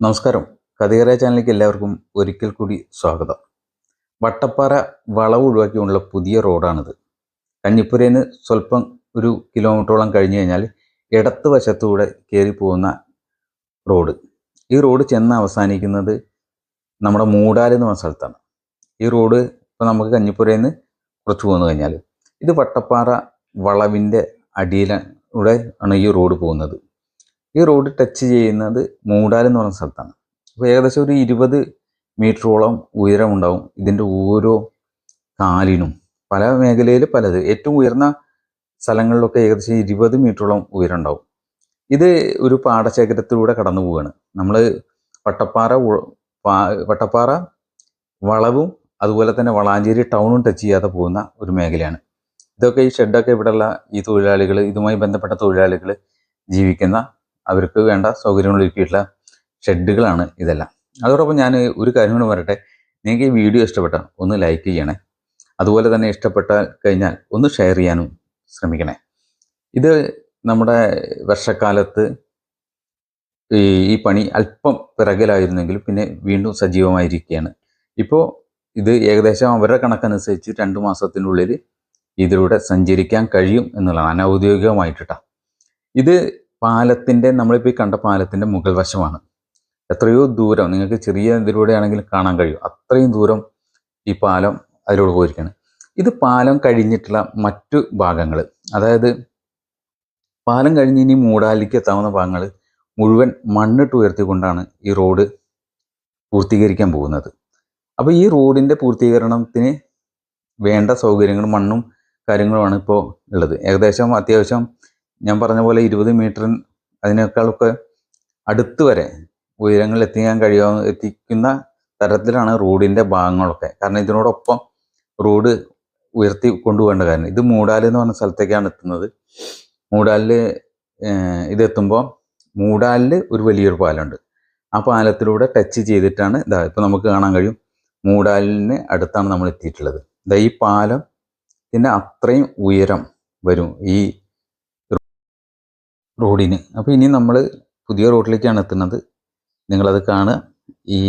നമസ്കാരം. കഥകര ചാനലിലേക്ക് എല്ലാവർക്കും ഒരിക്കൽ കൂടി സ്വാഗതം. വട്ടപ്പാറ വളവ് ഒഴിവാക്കിയുള്ള പുതിയ റോഡാണിത്. കഞ്ഞിപ്പുരയിൽ നിന്ന് സ്വല്പം ഒരു കിലോമീറ്ററോളം കഴിഞ്ഞു കഴിഞ്ഞാൽ ഇടത്ത് വശത്തൂടെ കയറി പോകുന്ന റോഡ്. ഈ റോഡ് ചെന്ന് അവസാനിക്കുന്നത് നമ്മുടെ മൂടാൽ എന്ന് പറഞ്ഞ സ്ഥലത്താണ്. ഈ റോഡ് ഇപ്പോൾ നമുക്ക് കഞ്ഞിപ്പുരയിൽ നിന്ന് കുറച്ച് പോന്നു കഴിഞ്ഞാൽ ഇത് വട്ടപ്പാറ വളവിന്റെ അടിയിലൂടെ ആണ് ഈ റോഡ് പോകുന്നത്. ഈ റോഡ് ടച്ച് ചെയ്യുന്നത് മൂടാൽ എന്ന് പറയുന്ന സ്ഥലത്താണ്. അപ്പോൾ ഏകദേശം ഒരു ഇരുപത് മീറ്ററോളം ഉയരമുണ്ടാവും ഇതിന്റെ ഓരോ കാലിനും. പല മേഖലയിൽ പലത്. ഏറ്റവും ഉയർന്ന സ്ഥലങ്ങളിലൊക്കെ ഏകദേശം ഇരുപത് മീറ്ററോളം ഉയരം ഉണ്ടാവും. ഇത് ഒരു പാടശേഖരത്തിലൂടെ കടന്നു പോവുകയാണ്. നമ്മൾ വട്ടപ്പാറ വട്ടപ്പാറ വളവും അതുപോലെ തന്നെ വളാഞ്ചേരി ടൗണും ടച്ച് ചെയ്യാതെ പോകുന്ന ഒരു മേഖലയാണ്. ഇതൊക്കെ ഈ ഷെഡൊക്കെ ഇവിടെയുള്ള ഈ തൊഴിലാളികൾ ഇതുമായി ബന്ധപ്പെട്ട തൊഴിലാളികൾ ജീവിക്കുന്ന അവർക്ക് വേണ്ട സൗകര്യങ്ങൾ ഒരുക്കിയിട്ടുള്ള ഷെഡുകളാണ് ഇതെല്ലാം. അതോടൊപ്പം ഞാൻ ഒരു കാര്യം കൂടി പറയട്ടെ. നിങ്ങൾക്ക് ഈ വീഡിയോ ഇഷ്ടപ്പെട്ട ഒന്ന് ലൈക്ക് ചെയ്യണേ. അതുപോലെ തന്നെ ഇഷ്ടപ്പെട്ട കഴിഞ്ഞാൽ ഒന്ന് ഷെയർ ചെയ്യാനും ശ്രമിക്കണേ. ഇത് നമ്മുടെ വർഷക്കാലത്ത് ഈ പണി അല്പം പിറകിലായിരുന്നെങ്കിലും പിന്നെ വീണ്ടും സജീവമായിരിക്കുകയാണ്. ഇപ്പോൾ ഇത് ഏകദേശം അവരുടെ കണക്കനുസരിച്ച് രണ്ട് മാസത്തിനുള്ളിൽ ഇതിലൂടെ സഞ്ചരിക്കാൻ കഴിയും എന്നുള്ളതാണ്. അനൗദ്യോഗികമായിട്ടാ ഇത് പാലത്തിന്റെ നമ്മളിപ്പോൾ ഈ കണ്ട പാലത്തിന്റെ മുകൾ വശമാണ്. എത്രയോ ദൂരം നിങ്ങൾക്ക് ചെറിയ ഇതിലൂടെ ആണെങ്കിലും കാണാൻ കഴിയും. അത്രയും ദൂരം ഈ പാലം അതിലൂടെ പോയിരിക്കുകയാണ് ഇത് പാലം കഴിഞ്ഞിട്ടുള്ള മറ്റു ഭാഗങ്ങൾ അതായത് പാലം കഴിഞ്ഞ് ഇനി മൂടാലിക്ക് എത്താവുന്ന ഭാഗങ്ങൾ മുഴുവൻ മണ്ണിട്ട് ഉയർത്തിക്കൊണ്ടാണ് ഈ റോഡ് പൂർത്തീകരിക്കാൻ പോകുന്നത്. അപ്പോൾ ഈ റോഡിന്റെ പൂർത്തീകരണത്തിന് വേണ്ട സൗകര്യങ്ങളും മണ്ണും കാര്യങ്ങളുമാണ് ഇപ്പോൾ ഉള്ളത്. ഏകദേശം അത്യാവശ്യം ഞാൻ പറഞ്ഞ പോലെ ഇരുപത് മീറ്റർ അതിനേക്കാളൊക്കെ അടുത്ത് വരെ ഉയരങ്ങളിൽ എത്തിക്കാൻ കഴിയാ എത്തിക്കുന്ന തരത്തിലാണ് റോഡിന്റെ ഭാഗങ്ങളൊക്കെ. കാരണം ഇതിനോടൊപ്പം റോഡ് ഉയർത്തി കൊണ്ടുപോകേണ്ട കാരണം ഇത് മൂടാൽ എന്ന് പറഞ്ഞ സ്ഥലത്തേക്കാണ് എത്തുന്നത്. മൂടാലിൽ ഇതെത്തുമ്പോൾ മൂടാലിൽ ഒരു വലിയൊരു പാലമുണ്ട്. ആ പാലത്തിലൂടെ ടച്ച് ചെയ്തിട്ടാണ് ഇതാ ഇപ്പം നമുക്ക് കാണാൻ കഴിയും. മൂടാലിന് അടുത്താണ് നമ്മൾ എത്തിയിട്ടുള്ളത്. ഇതാ ഈ പാലം പിന്നെ അത്രയും ഉയരം വരും. ഈ റോഡിന്. അപ്പോൾ ഇനി നമ്മൾ പുതിയ റോഡിലേക്കാണ് എത്തുന്നത്. നിങ്ങളത് കാണുക. ഈ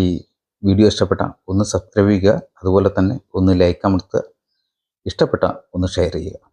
വീഡിയോ ഇഷ്ടപ്പെട്ട ഒന്ന് സബ്സ്ക്രൈബ് ചെയ്യുക. അതുപോലെ തന്നെ ഒന്ന് ലൈക്ക് അമർത്തുക. ഇഷ്ടപ്പെട്ട ഒന്ന് ഷെയർ ചെയ്യുക.